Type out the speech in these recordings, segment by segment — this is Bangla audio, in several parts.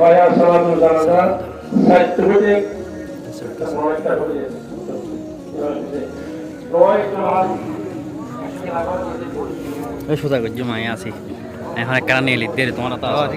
ভয়া সালাতুল জানাজা সাহিত্য হয়ে একটু হাত ওই সোজা করছি মায়ে আছি। এখন একটা নিয়ে লিখতে তোমার তো আছে।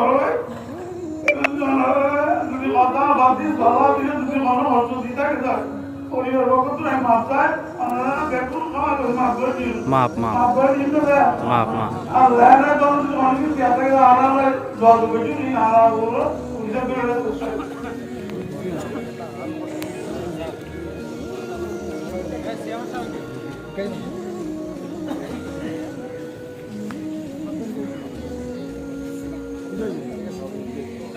হয় যদি কথা বাদি ধরা দিয়ে যদি মনে হতো দিতে গেছে। পরিবার পক্ষ তো এক মাপ দেখুন মাপ করে দিন মাপ মাপ। করে দিন তো আর লেনা আরাম জল আরাম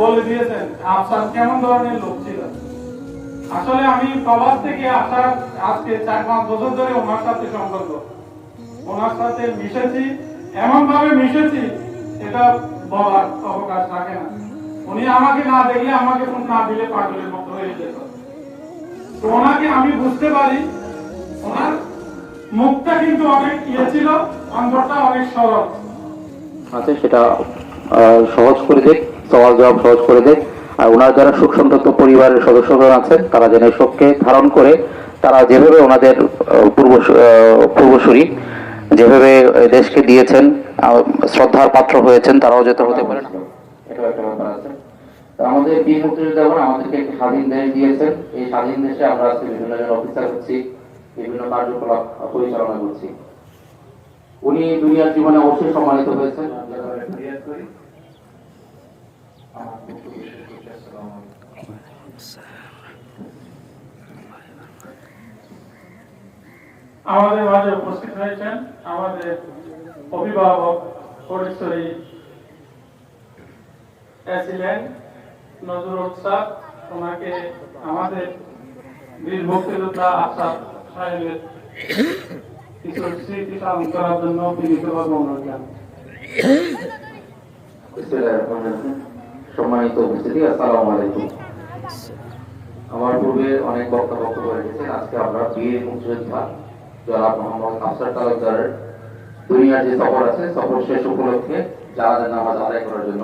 বলে দিয়েছেন, আফসার কেমন ধরনের লোক ছিল? আসলে আমি প্রবাস থেকে আসার আজকে চার পাঁচ বছর ধরে ওনার সাথে সম্পর্ক। ওনার সাথে মিশেছি এমন ভাবে মিশেছি এটা বলার অবকাশ রাখে না। উনি আমাকে না দেখলে আমাকে ফোন না দিলে পাগলের মতো হয়ে যেত। তো ওনাকে আমি বুঝতে পারি, ওনার মুখটা কিন্তু অনেক ইয়ে ছিল, অন্তরটা অনেক সরল। আছে সেটা সহজ করে দেয় সওয়াল জবাব সহজ করে দেয় আর ওনার যারা সুখ সন্তপ্ত পরিবারের সদস্যগণ আছেন তারা যেন শোককে ধারণ করে, তারা যেভাবে ওনাদের পূর্ব পূর্বসূরি যেভাবে দেশকে দিয়েছেন শ্রদ্ধার পাত্র হয়েছেন, তারাও যেতে হতে পারে না। আমাদের বীর মুক্তিযোদ্ধাগণ আমাদেরকে স্বাধীন দেশ দিয়েছেন। এই স্বাধীন দেশে আমরা আজকে বিভিন্ন জন অফিসার হচ্ছি, বিভিন্ন কার্যকলাপ পরিচালনা করছি। উনি দুনিয়ার জীবনে অবশ্যই সম্মানিত হয়েছেন। আমাদের মাঝে উপস্থিত হয়েছেন আমাদের অভিভাবক, পরিচয়ী ছিলেন নজরুল স্যার ওনাকে আমাদের বীর মুক্তিযোদ্ধা আসাদ সাহেবের কিছু স্মৃতি পালন করার জন্য বিনীতভাবে অনুরোধ বিসমিল্লাহিররহমানিররহিম। সম্মানিত উপস্থিতি, আসসালামু আলাইকুম। আমার পূর্বে অনেক বক্তা বক্তব্য রেখেছেন আজকে আমরা বিয়ে মুক্তিযোদ্ধা জনাব মোহাম্মদ আফসার তালুকদারের দুনিয়ার যে সফর আছে, সফর শেষ উপলক্ষে জানাজার নামাজ আদায় করার জন্য